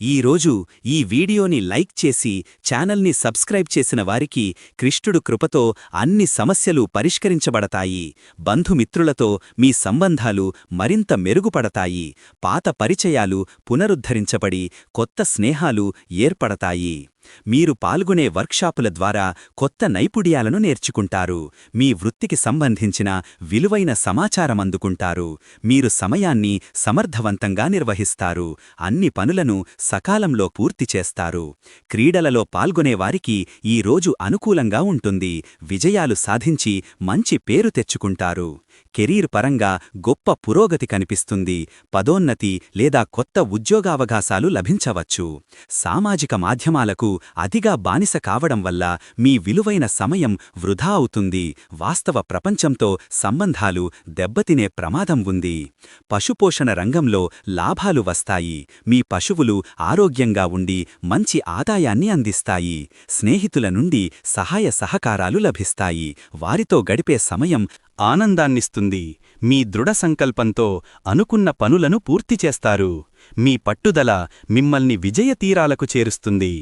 ఈరోజు ఈ వీడియోని లైక్ చేసి ఛానల్ని సబ్స్క్రైబ్ చేసిన వారికి కృష్ణుడు కృపతో అన్ని సమస్యలు పరిష్కరించబడతాయి. బంధుమిత్రులతో మీ సంబంధాలు మరింత మెరుగుపడతాయి. పాత పరిచయాలు పునరుద్ధరించబడి కొత్త స్నేహాలు ఏర్పడతాయి. మీరు పాల్గొనే వర్క్షాపుల ద్వారా కొత్త నైపుణ్యాలను నేర్చుకుంటారు. మీ వృత్తికి సంబంధించిన విలువైన సమాచారం అందుకుంటారు. మీరు సమయాన్ని సమర్థవంతంగా నిర్వహిస్తారు. అన్ని పనులను సకాలంలో పూర్తి చేస్తారు. క్రీడలలో పాల్గొనేవారికి ఈ రోజు అనుకూలంగా ఉంటుంది. విజయాలు సాధించి మంచి పేరు తెచ్చుకుంటారు. కెరీర్ పరంగా గొప్ప పురోగతి కనిపిస్తుంది. పదోన్నతి లేదా కొత్త ఉద్యోగావకాశాలు లభించవచ్చు. సామాజిక మాధ్యమాలకు అతిగా బానిస కావడం వల్ల మీ విలువైన సమయం వృధా అవుతుంది. వాస్తవ ప్రపంచంతో సంబంధాలు దెబ్బతినే ప్రమాదం ఉంది. పశుపోషణ రంగంలో లాభాలు వస్తాయి. మీ పశువులు ఆరోగ్యంగా ఉండి మంచి ఆదాయాన్ని అందిస్తాయి. స్నేహితుల నుండి సహాయ సహకారాలు లభిస్తాయి. వారితో గడిపే సమయం ఆనందాన్నిస్తుంది. మీ దృఢ సంకల్పంతో అనుకున్న పనులను పూర్తి చేస్తారు. మీ పట్టుదల మిమ్మల్ని విజయతీరాలకు చేరుస్తుంది.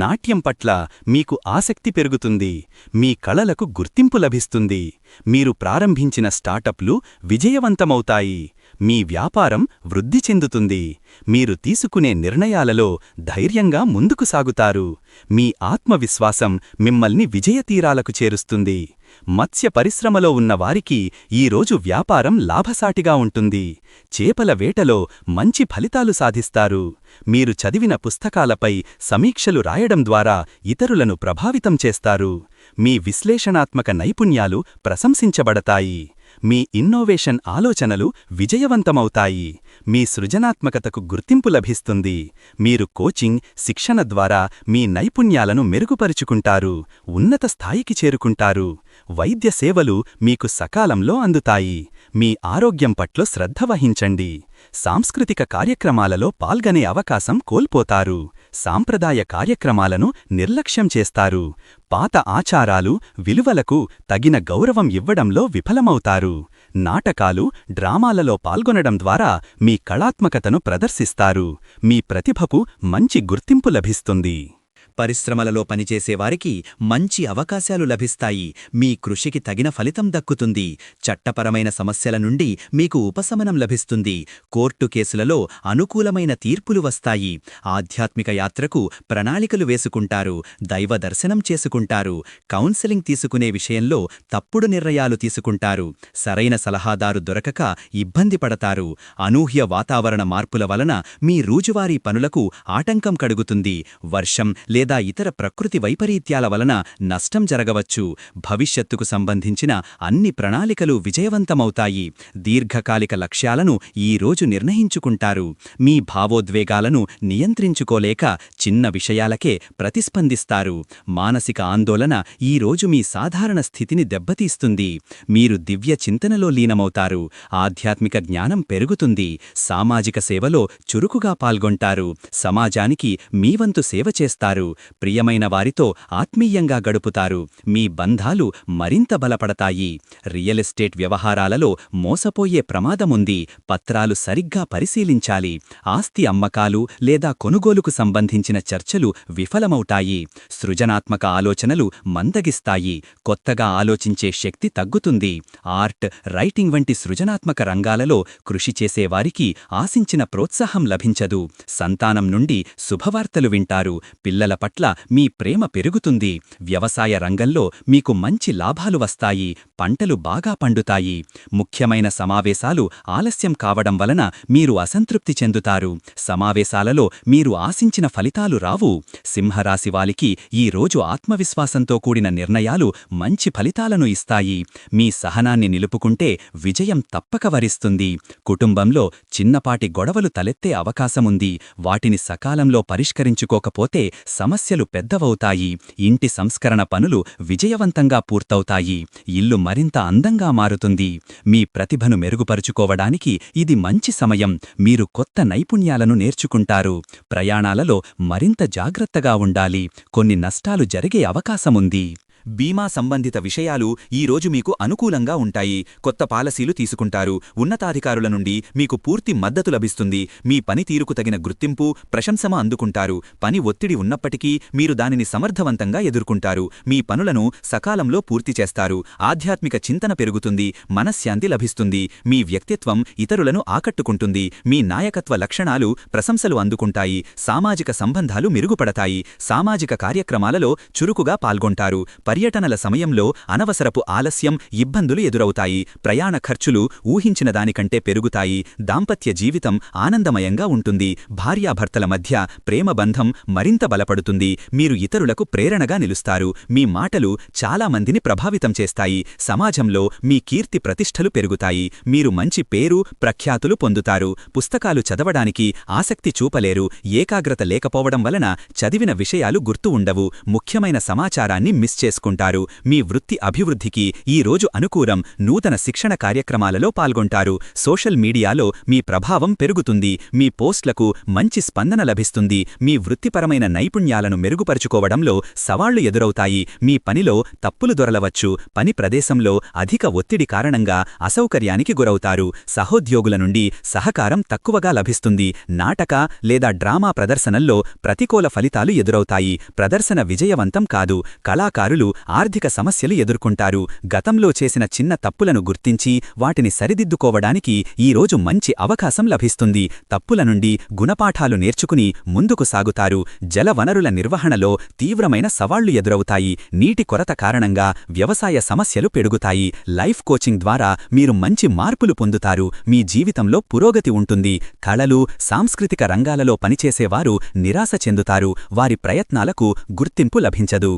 నాట్యం పట్ల మీకు ఆసక్తి పెరుగుతుంది మీ కళలకు గుర్తింపు లభిస్తుంది మీరు ప్రారంభించిన స్టార్టప్లు విజయవంతమవుతాయి. మీ వ్యాపారం వృద్ధి చెందుతుంది. మీరు తీసుకునే నిర్ణయాలలో ధైర్యంగా ముందుకు సాగుతారు. మీ ఆత్మవిశ్వాసం మిమ్మల్ని విజయతీరాలకు చేరుస్తుంది. మత్స్య పరిశ్రమలో ఉన్నవారికి ఈరోజు వ్యాపారం లాభసాటిగా ఉంటుంది. చేపల వేటలో మంచి ఫలితాలు సాధిస్తారు. మీరు చదివిన పుస్తకాలపై సమీక్షలు రాయడం ద్వారా ఇతరులను ప్రభావితం చేస్తారు. మీ విశ్లేషణాత్మక నైపుణ్యాలు ప్రశంసించబడతాయి. మీ ఇన్నోవేషన్ ఆలోచనలు విజయవంతమవుతాయి. మీ సృజనాత్మకతకు గుర్తింపు లభిస్తుంది. మీరు కోచింగ్ శిక్షణ ద్వారా మీ నైపుణ్యాలను మెరుగుపరుచుకుంటారు. ఉన్నత స్థాయికి చేరుకుంటారు. వైద్య సేవలు మీకు సకాలంలో అందుతాయి. మీ ఆరోగ్యం పట్ల శ్రద్ధ వహించండి. సాంస్కృతిక కార్యక్రమాలలో పాల్గొనే అవకాశం కోల్పోతారు. సాంప్రదాయ కార్యక్రమాలను నిర్లక్ష్యం చేస్తారు. పాత ఆచారాలు విలువలకు తగిన గౌరవం ఇవ్వడంలో విఫలమవుతారు. నాటకాలు డ్రామాలలో పాల్గొనడం ద్వారా మీ కళాత్మకతను ప్రదర్శిస్తారు. మీ ప్రతిభకు మంచి గుర్తింపు లభిస్తుంది. పరిశ్రమలలో పనిచేసేవారికి మంచి అవకాశాలు లభిస్తాయి. మీ కృషికి తగిన ఫలితం దక్కుతుంది. చట్టపరమైన సమస్యల నుండి మీకు ఉపశమనం లభిస్తుంది. కోర్టు కేసులలో అనుకూలమైన తీర్పులు వస్తాయి. ఆధ్యాత్మిక యాత్రకు ప్రణాళికలు వేసుకుంటారు. దైవ దర్శనం చేసుకుంటారు. కౌన్సెలింగ్ తీసుకునే విషయంలో తప్పుడు నిర్ణయాలు తీసుకుంటారు. సరైన సలహాదారు దొరకక ఇబ్బంది పడతారు. అనూహ్య వాతావరణ మార్పుల వలన మీ రోజువారీ పనులకు ఆటంకం కడుగుతుంది. వర్షం లేదా ఇతర ప్రకృతి వైపరీత్యాల వలన నష్టం జరగవచ్చు. భవిష్యత్తుకు సంబంధించిన అన్ని ప్రణాళికలు విజయవంతమవుతాయి. దీర్ఘకాలిక లక్ష్యాలను ఈరోజు నిర్ణయించుకుంటారు. మీ భావోద్వేగాలను నియంత్రించుకోలేక చిన్న విషయాలకే ప్రతిస్పందిస్తారు. మానసిక ఆందోళన ఈరోజు మీ సాధారణ స్థితిని దెబ్బతీస్తుంది. మీరు దివ్య చింతనలో లీనమవుతారు. ఆధ్యాత్మిక జ్ఞానం పెరుగుతుంది. సామాజిక సేవలో చురుకుగా పాల్గొంటారు. సమాజానికి మీవంతు సేవ చేస్తారు. ప్రియమైన వారితో ఆత్మీయంగా గడుపుతారు. మీ బంధాలు మరింత బలపడతాయి. రియల్ ఎస్టేట్ వ్యవహారాలలో మోసపోయే ప్రమాదముంది. పత్రాలు సరిగ్గా పరిశీలించాలి. ఆస్తి అమ్మకాలు లేదా కొనుగోలుకు సంబంధించిన చర్చలు విఫలమవుతాయి. సృజనాత్మక ఆలోచనలు మందగిస్తాయి. కొత్తగా ఆలోచించే శక్తి తగ్గుతుంది. ఆర్ట్ రైటింగ్ వంటి సృజనాత్మక రంగాలలో కృషి చేసేవారికి ఆశించిన ప్రోత్సాహం లభించదు. సంతానం నుండి శుభవార్తలు వింటారు. పిల్లల పట్ల మీ ప్రేమ పెరుగుతుంది. వ్యవసాయ రంగంలో మీకు మంచి లాభాలు వస్తాయి. పంటలు బాగా పండుతాయి. ముఖ్యమైన సమావేశాలు ఆలస్యం కావడం వలన మీరు అసంతృప్తి చెందుతారు. సమావేశాలలో మీరు ఆశించిన ఫలితాలు రావు. సింహరాశివాలికి ఈ రోజు ఆత్మవిశ్వాసంతో కూడిన నిర్ణయాలు మంచి ఫలితాలను ఇస్తాయి. మీ సహనాన్ని నిలుపుకుంటే విజయం తప్పక వరిస్తుంది. కుటుంబంలో చిన్నపాటి గొడవలు తలెత్తే అవకాశముంది. వాటిని సకాలంలో పరిష్కరించుకోకపోతే సమ సమస్యలు పెద్దవవుతాయి. ఇంటి సంస్కరణ పనులు విజయవంతంగా పూర్తవుతాయి. ఇల్లు మరింత అందంగా మారుతుంది. మీ ప్రతిభను మెరుగుపరుచుకోవడానికి ఇది మంచి సమయం. మీరు కొత్త నైపుణ్యాలను నేర్చుకుంటారు. ప్రయాణాలలో మరింత జాగ్రత్తగా ఉండాలి. కొన్ని నష్టాలు జరిగే అవకాశముంది. బీమా సంబంధిత విషయాలు ఈరోజు మీకు అనుకూలంగా ఉంటాయి. కొత్త పాలసీలు తీసుకుంటారు. ఉన్నతాధికారుల నుండి మీకు పూర్తి మద్దతు లభిస్తుంది. మీ పనితీరుకు తగిన గుర్తింపు ప్రశంసమ అందుకుంటారు. పని ఒత్తిడి ఉన్నప్పటికీ మీరు దానిని సమర్థవంతంగా ఎదుర్కొంటారు. మీ పనులను సకాలంలో పూర్తి చేస్తారు. ఆధ్యాత్మిక చింతన పెరుగుతుంది. మనశ్శాంతి లభిస్తుంది. మీ వ్యక్తిత్వం ఇతరులను ఆకట్టుకుంటుంది. మీ నాయకత్వ లక్షణాలు ప్రశంసలు అందుకుంటాయి. సామాజిక సంబంధాలు మెరుగుపడతాయి. సామాజిక కార్యక్రమాలలో చురుకుగా పాల్గొంటారు. పర్యటనల సమయంలో అనవసరపు ఆలస్యం ఇబ్బందులు ఎదురవుతాయి. ప్రయాణ ఖర్చులు ఊహించిన దానికంటే పెరుగుతాయి. దాంపత్య జీవితం ఆనందమయంగా ఉంటుంది. భార్యాభర్తల మధ్య ప్రేమబంధం మరింత బలపడుతుంది. మీరు ఇతరులకు ప్రేరణగా నిలుస్తారు. మీ మాటలు చాలామందిని ప్రభావితం చేస్తాయి. సమాజంలో మీ కీర్తి ప్రతిష్టలు పెరుగుతాయి. మీరు మంచి పేరు ప్రఖ్యాతులు పొందుతారు. పుస్తకాలు చదవడానికి ఆసక్తి చూపలేరు. ఏకాగ్రత లేకపోవడం వలన చదివిన విషయాలు గుర్తు ఉండవు. ముఖ్యమైన సమాచారాన్ని మిస్ చేసుకుంటారు మీ వృత్తి అభివృద్ధికి ఈ రోజు అనుకూలం నూతన శిక్షణ కార్యక్రమాలలో పాల్గొంటారు. సోషల్ మీడియాలో మీ ప్రభావం పెరుగుతుంది. మీ పోస్ట్లకు మంచి స్పందన లభిస్తుంది. మీ వృత్తిపరమైన నైపుణ్యాలను మెరుగుపరుచుకోవడంలో సవాళ్ళు ఎదురవుతాయి. మీ పనిలో తప్పులు దొరలవచ్చు. పని ప్రదేశంలో అధిక ఒత్తిడి కారణంగా అసౌకర్యానికి గురవుతారు. సహోద్యోగుల నుండి సహకారం తక్కువగా లభిస్తుంది. నాటక లేదా డ్రామా ప్రదర్శనల్లో ప్రతికూల ఫలితాలు ఎదురవుతాయి. ప్రదర్శన విజయవంతం కాదు. కళాకారులు ఆర్థిక సమస్యలు ఎదుర్కొంటారు. గతంలో చేసిన చిన్న తప్పులను గుర్తించి వాటిని సరిదిద్దుకోవడానికి ఈరోజు మంచి అవకాశం లభిస్తుంది. తప్పుల నుండి గుణపాఠాలు నేర్చుకుని ముందుకు సాగుతారు. జల వనరుల నిర్వహణలో తీవ్రమైన సవాళ్ళు ఎదురవుతాయి. నీటి కొరత కారణంగా వ్యవసాయ సమస్యలు పెరుగుతాయి. లైఫ్ కోచింగ్ ద్వారా మీరు మంచి మార్పులు పొందుతారు. మీ జీవితంలో పురోగతి ఉంటుంది. కళలు సాంస్కృతిక రంగాలలో పనిచేసేవారు నిరాశ చెందుతారు. వారి ప్రయత్నాలకు గుర్తింపు లభించదు.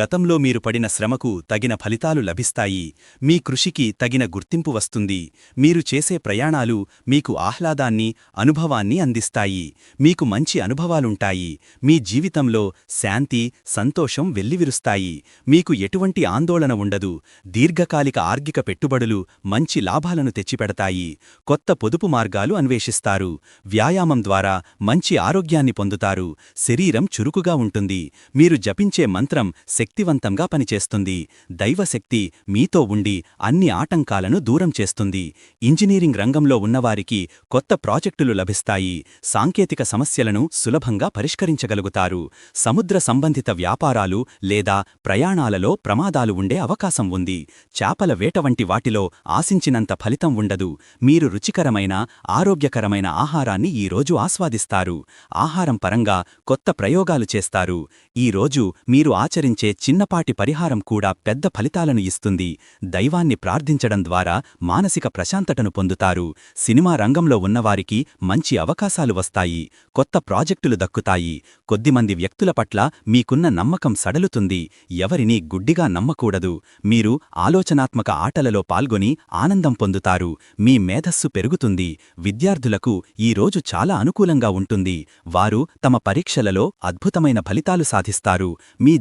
గతంలో మీరు పడిన శ్రమకు తగిన ఫలితాలు లభిస్తాయి. మీ కృషికి తగిన గుర్తింపు వస్తుంది. మీరు చేసే ప్రయాణాలు మీకు ఆహ్లాదాన్ని అనుభవాన్ని అందిస్తాయి. మీకు మంచి అనుభవాలుంటాయి. మీ జీవితంలో శాంతి సంతోషం వెల్లివిరుస్తాయి. మీకు ఎటువంటి ఆందోళన ఉండదు. దీర్ఘకాలిక ఆర్గిక పెట్టుబడులు మంచి లాభాలను తెచ్చిపెడతాయి. కొత్త పొదుపు మార్గాలు అన్వేషిస్తారు. వ్యాయామం ద్వారా మంచి ఆరోగ్యాన్ని పొందుతారు. శరీరం చురుకుగా ఉంటుంది. మీరు జపించే మంత్రం శక్తివంతంగా పనిచేస్తుంది. దైవశక్తి మీతో ఉండి అన్ని ఆటంకాలను దూరం చేస్తుంది. ఇంజనీరింగ్ రంగంలో ఉన్నవారికి కొత్త ప్రాజెక్టులు లభిస్తాయి. సాంకేతిక సమస్యలను సులభంగా పరిష్కరించగలుగుతారు. సముద్ర సంబంధిత వ్యాపారాలు లేదా ప్రయాణాలలో ప్రమాదాలు ఉండే అవకాశం ఉంది. చేపల వేట వంటి వాటిలో ఆశించినంత ఫలితం ఉండదు. మీరు రుచికరమైన ఆరోగ్యకరమైన ఆహారాన్ని ఈరోజు ఆస్వాదిస్తారు. ఆహారం పరంగా కొత్త ప్రయోగాలు చేస్తారు. ఈరోజు మీరు ఆచరించే చిన్నపాటి పరిహారం కూడా పెద్ద ఫలితాలను ఇస్తుంది. దైవాన్ని ప్రార్థించడం ద్వారా మానసిక ప్రశాంతతను పొందుతారు. సినిమా రంగంలో ఉన్నవారికి మంచి అవకాశాలు వస్తాయి. కొత్త ప్రాజెక్టులు దక్కుతాయి. కొద్దిమంది వ్యక్తుల పట్ల మీకున్న నమ్మకం సడలుతుంది. ఎవరినీ గుడ్డిగా నమ్మకూడదు. మీరు ఆలోచనాత్మక ఆటలలో పాల్గొని ఆనందం పొందుతారు. మీ మేధస్సు పెరుగుతుంది. విద్యార్థులకు ఈ రోజు చాలా అనుకూలంగా ఉంటుంది. వారు తమ పరీక్షలలో అద్భుతమైన ఫలితాలు సాధిస్తారు. మీ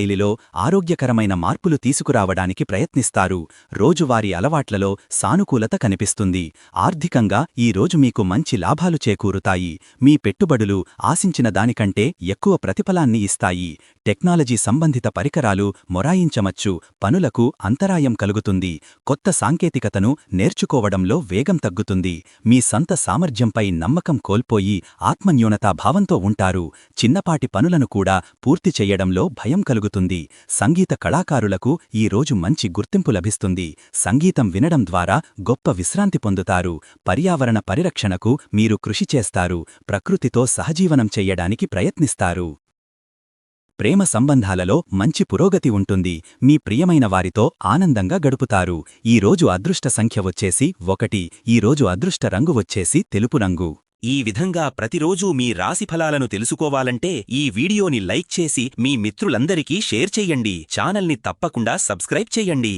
జీవనశైలిలో ఆరోగ్యకరమైన మార్పులు తీసుకురావడానికి ప్రయత్నిస్తారు. రోజువారీ అలవాట్లలో సానుకూలత కనిపిస్తుంది. ఆర్థికంగా ఈ రోజు మీకు మంచి లాభాలు చేకూరుతాయి. మీ పెట్టుబడులు ఆశించిన దానికంటే ఎక్కువ ప్రతిఫలాన్ని ఇస్తాయి. టెక్నాలజీ సంబంధిత పరికరాలు మొరాయించమచ్చు పనులకు అంతరాయం కలుగుతుంది కొత్త సాంకేతికతను నేర్చుకోవడంలో వేగం తగ్గుతుంది మీ సంత సామర్థ్యంపై నమ్మకం కోల్పోయి ఆత్మన్యూనతా భావంతో ఉంటారు చిన్నపాటి పనులను కూడా పూర్తి చెయ్యడంలో భయం కలుగుతుంది సంగీత కళాకారులకు ఈ రోజు మంచి గుర్తింపు లభిస్తుంది సంగీతం వినడం ద్వారా గొప్ప విశ్రాంతి పొందుతారు పర్యావరణ పరిరక్షణకు మీరు కృషి చేస్తారు ప్రకృతితో సహజీవనం చెయ్యడానికి ప్రయత్నిస్తారు. ప్రేమ సంబంధాలలో మంచి పురోగతి ఉంటుంది. మీ ప్రియమైన వారితో ఆనందంగా గడుపుతారు. ఈరోజు అదృష్ట సంఖ్య వచ్చేసి ఒకటి. ఈరోజు అదృష్ట రంగు వచ్చేసి తెలుపు రంగు. ఈ విధంగా ప్రతిరోజూ మీ రాశిఫలాలను తెలుసుకోవాలంటే ఈ వీడియోని లైక్ చేసి మీ మిత్రులందరికీ షేర్ చెయ్యండి ఛానల్ని తప్పకుండా సబ్స్క్రైబ్ చెయ్యండి